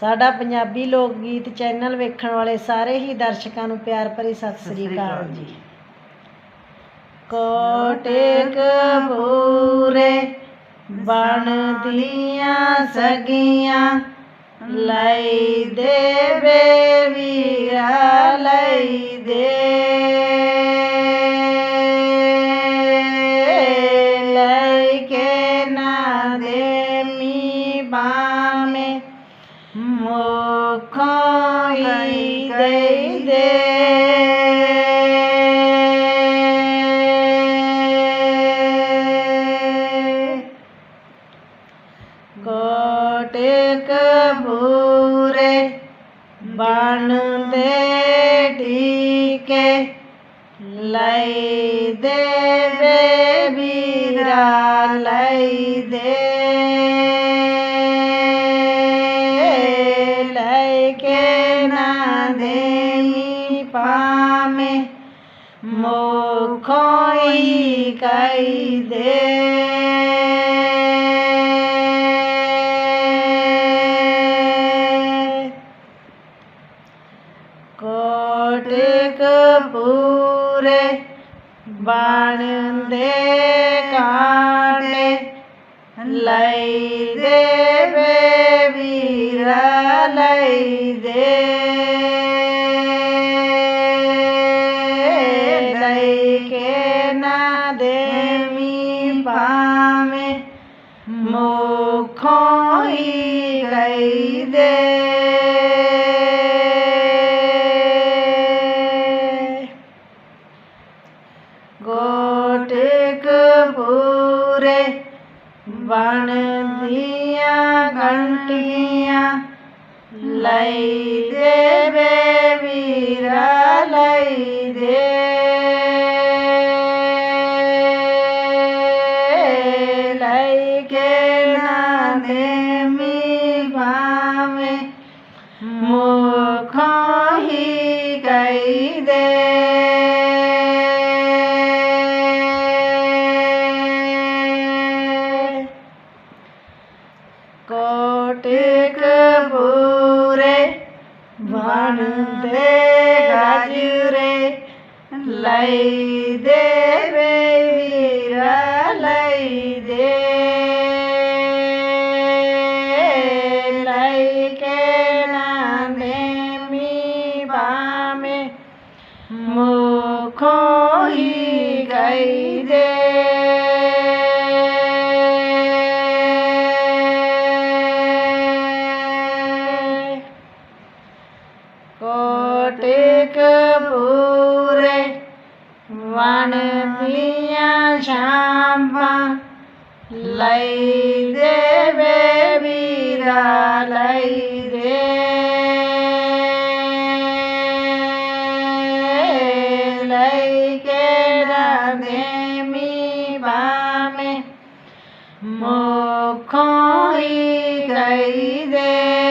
ਸਾਡਾ ਪੰਜਾਬੀ ਲੋਕ ਗੀਤ ਚੈਨਲ ਵੇਖਣ ਵਾਲੇ ਸਾਰੇ ਹੀ ਦਰਸ਼ਕਾਂ ਨੂੰ ਪਿਆਰ ਭਰੀ ਸਤਿ ਸ੍ਰੀ ਅਕਾਲ ਜੀ। ਕੋਟੇ ਕਬੂਰੇ ਬਣਦੀਆਂ ਸਗੀਆਂ ਲਈ ਦੇ ਵੇ ਵੀਰਾ ਲਈ ਦੇ ਕਬੂਰੇ ਬਣਦੇ ਟੀਕੇ ਲਈ ਦੇ ਵੇ ਲਈ ਦੇ ਲੈ ਕੇ ਨਾ ਦੇਈ ਪਾਵੇਂ ਮੁਖੋਂ ਹੀ ਕਈ ਦੇ। ਪੂਰੇ ਬਣਦੇ ਕਾਂਡੇ ਲਈ ਦੇ ਵੀਰਾ ਲਈ ਦੇ ਲਈ ਕੇ ਨਾ ਦੇਵੀ ਪਾਵੇਂ ਮੁਖੋਂ ਹੀ ਦੇ ਬਣਦੀਆਂ ਘੰਟੀਆਂ ਲਈ ਦੇ ਬਣਦੇ ਗਾਜਰੇ ਲਈ ਦੇ ਵੇ ਵੀਰਾ ਲਈ ਦੇ ਲਈ ਕੇ ਨਾ ਦੇਮੀ ਬਾਵੇਂ ਮੁਖੋਂ ਹੀ ਕਪੂਰੇ ਵਣ ਦੀਆਂ ਸ਼ਾਮਾਂ ਲਈ ਦੇ ਵੀਰਾ, ਲਈ ਦੇ। ਲਈ ਕੇ ਨਾ ਦੇਮੀ ਗਈ ਦੇ।